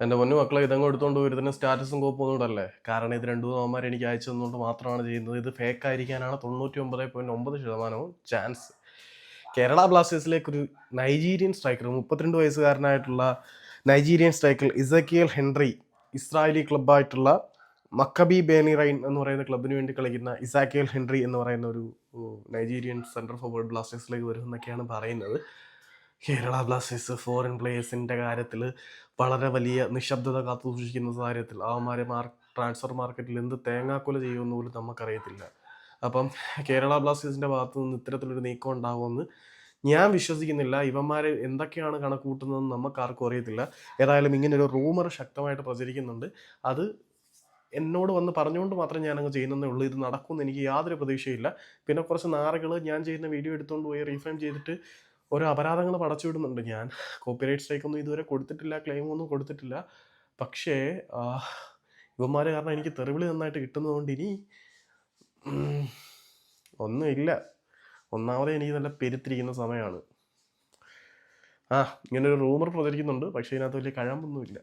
എന്റെ പൊന്നു മക്കളെ ഇതങ്ങ് എടുത്തുകൊണ്ട് പോയി ഇതിന് സ്റ്റാറ്റസും കോപ്പും ഇടല്ലേ? കാരണം ഇത് രണ്ടു അമ്മമാർ എനിക്ക് അയച്ചു തന്നുകൊണ്ട് മാത്രമാണ് ചെയ്യുന്നത്. ഇത് ഫേക്ക് ആയിരിക്കാനാണ് തൊണ്ണൂറ്റി ഒമ്പത് പോയിന്റ് ഒമ്പത് ശതമാനവും ചാൻസ് കേരള ബ്ലാസ്റ്റേഴ്സിലേക്ക് ഒരു നൈജീരിയൻ സ്ട്രൈക്കർ മുപ്പത്തിരണ്ട് വയസ്സുകാരനായിട്ടുള്ള Nigerian striker Ezekiel Henry Israeli ക്ലബ്ബായിട്ടുള്ള Maccabi Bnei Reineh എന്ന് പറയുന്ന ക്ലബിന് വേണ്ടി കളിക്കുന്ന ഇസാക്കിയൽ ഹെൻറി എന്ന് പറയുന്ന ഒരു നൈജീരിയൻ സെൻട്രൽ ഫോർവേഡ് ബ്ലാസ്റ്റേഴ്സിലേക്ക് വരും എന്നൊക്കെയാണ് പറയുന്നത്. കേരള ബ്ലാസ്റ്റേഴ്സ് ഫോറിൻ പ്ലേയേഴ്സിന്റെ കാര്യത്തിൽ വളരെ വലിയ നിശബ്ദത കാത്തു സൂക്ഷിക്കുന്ന കാര്യത്തിൽ അവന്മാരെ മാർ ട്രാൻസ്ഫർ മാർക്കറ്റിൽ എന്ത് തേങ്ങാക്കൊല ചെയ്യുമെന്ന് പോലും നമുക്കറിയത്തില്ല. അപ്പം കേരള ബ്ലാസ്റ്റേഴ്സിന്റെ ഭാഗത്ത് നിന്ന് ഇത്തരത്തിലൊരു നീക്കം ഉണ്ടാകുമെന്ന് ഞാൻ വിശ്വസിക്കുന്നില്ല. ഇവന്മാർ എന്തൊക്കെയാണ് കണക്കൂട്ടുന്നതെന്ന് നമുക്കാർക്കും അറിയത്തില്ല. ഏതായാലും ഇങ്ങനെ ഒരു റൂമർ ശക്തമായിട്ട് പ്രചരിക്കുന്നുണ്ട്. അത് എന്നോട് വന്ന് പറഞ്ഞുകൊണ്ട് മാത്രം ഞാനങ്ങ് ചെയ്യുന്നതേ ഉള്ളൂ. ഇത് നടക്കുമെന്ന് എനിക്ക് യാതൊരു പ്രതീക്ഷയില്ല പിന്നെ കുറച്ച് നാറുകൾ ഞാൻ ചെയ്യുന്ന വീഡിയോ എടുത്തുകൊണ്ട് പോയി റീഫ്രെയിം ചെയ്തിട്ട് ഓരോ അപരാധങ്ങൾ പടച്ചുവിടുന്നുണ്ട്. ഞാൻ കോപ്പിറൈറ്റ് സ്ട്രൈക്കൊന്നും ഇതുവരെ കൊടുത്തിട്ടില്ല ക്ലെയിം ഒന്നും കൊടുത്തിട്ടില്ല. പക്ഷേ ഇവന്മാർ കാരണം എനിക്ക് തെറിവിളി നന്നായിട്ട് കിട്ടുന്നതുകൊണ്ട് ഇനി ഒന്നുമില്ല. ഒന്നാമതേ എനിക്ക് നല്ല പെരുത്തിരിക്കുന്ന സമയമാണ്. ആ ഇങ്ങനൊരു റൂമർ പ്രചരിക്കുന്നുണ്ട്. പക്ഷേ ഇതിനകത്ത് വലിയ കഴമ്പൊന്നുമില്ല.